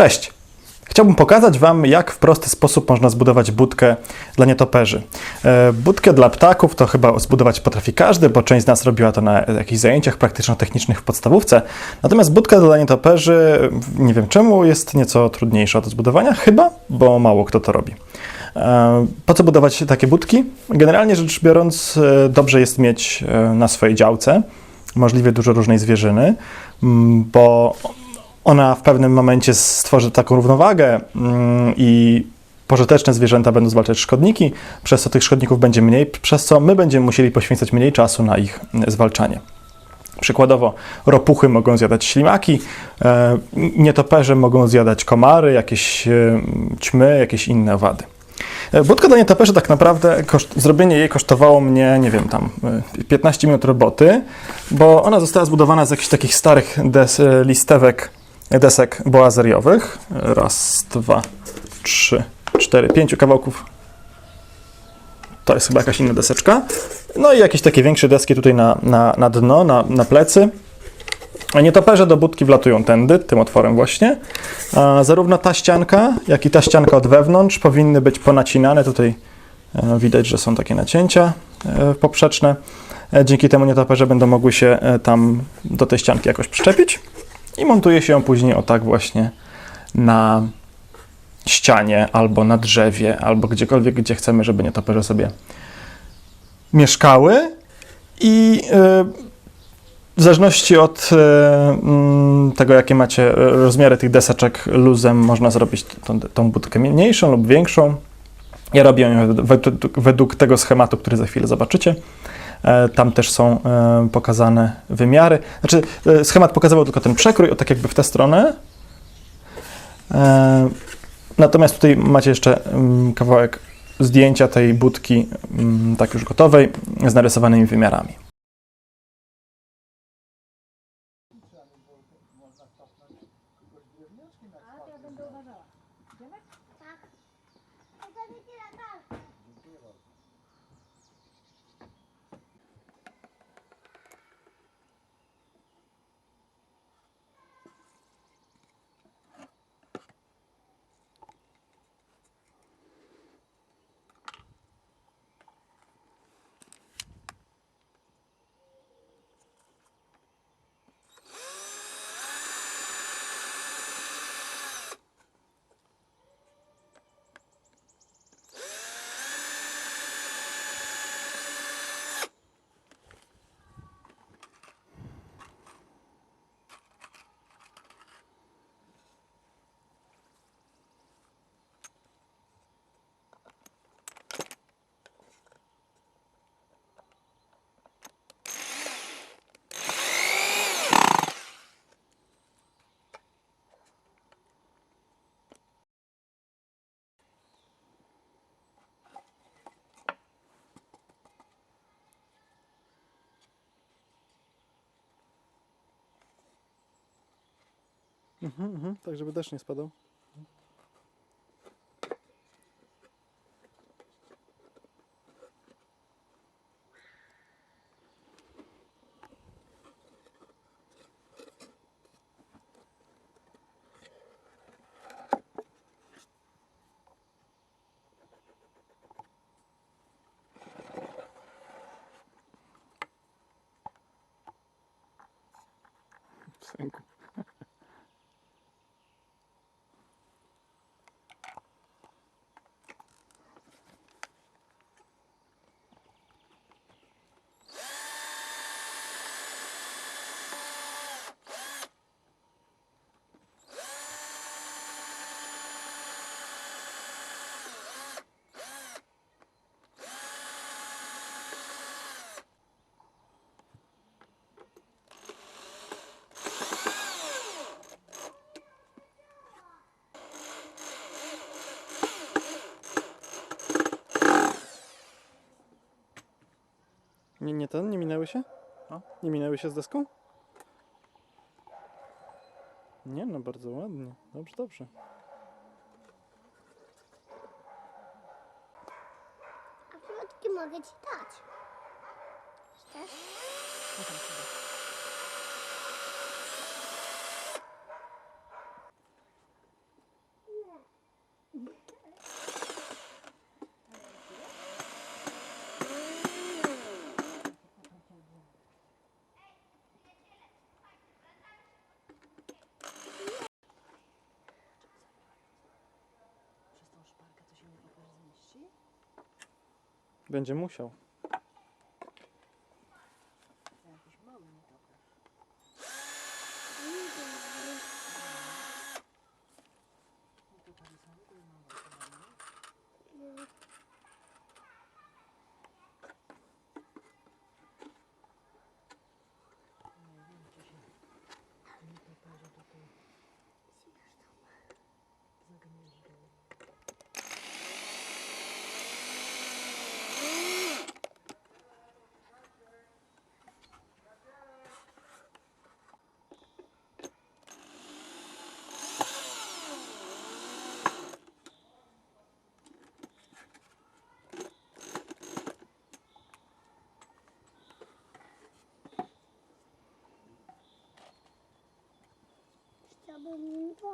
Cześć! Chciałbym pokazać Wam, jak w prosty sposób można zbudować budkę dla nietoperzy. E, Budkę dla ptaków to chyba zbudować potrafi każdy, bo część z nas robiła to na jakichś zajęciach praktyczno-technicznych w podstawówce. Natomiast budka dla nietoperzy, nie wiem czemu, jest nieco trudniejsza do zbudowania, chyba, bo mało kto to robi. E, Po co budować takie budki? Generalnie rzecz biorąc, e, dobrze jest mieć na swojej działce możliwie dużo różnej zwierzyny, bo ona w pewnym momencie stworzy taką równowagę mm, i pożyteczne zwierzęta będą zwalczać szkodniki, przez co tych szkodników będzie mniej, przez co my będziemy musieli poświęcać mniej czasu na ich mm, zwalczanie. Przykładowo, ropuchy mogą zjadać ślimaki, e, nietoperze mogą zjadać komary, jakieś e, ćmy, jakieś inne owady. E, Budka do nietoperzy tak naprawdę, koszt, zrobienie jej kosztowało mnie, nie wiem, tam e, 15 minut roboty, bo ona została zbudowana z jakichś takich starych des, listewek, desek boazeriowych. Raz, dwa, trzy, cztery, pięciu kawałków. To jest chyba jakaś inna deseczka. No i jakieś takie większe deski tutaj na, na, na dno, na, na plecy. Nietoperze do budki wlatują tędy, tym otworem właśnie. A zarówno ta ścianka, jak i ta ścianka od wewnątrz powinny być ponacinane. Tutaj e, widać, że są takie nacięcia e, poprzeczne. E, Dzięki temu nietoperze będą mogły się tam do tej ścianki jakoś przyczepić i montuje się ją później o tak właśnie na ścianie albo na drzewie, albo gdziekolwiek, gdzie chcemy, żeby nietoperze sobie mieszkały. I e, w zależności od e, mm, tego, jakie macie e, rozmiary tych deseczek luzem, można zrobić tą, tą budkę mniejszą lub większą. Ja robię ją według, według tego schematu, który za chwilę zobaczycie. E, Tam też są e, pokazane wymiary. Znaczy, e, schemat pokazywał tylko ten przekrój, o tak jakby w tę stronę. Natomiast tutaj macie jeszcze mm, kawałek zdjęcia tej budki, mm, tak już gotowej, z narysowanymi wymiarami. Mhm, mhm, tak, żeby deszcz nie spadał. Synku. Nie, nie ten? Nie minęły się? No. Nie minęły się z deską? Nie, no bardzo ładnie. Dobrze, dobrze. A plotki mogę ci dać. Chcesz? Będzie musiał. 那个？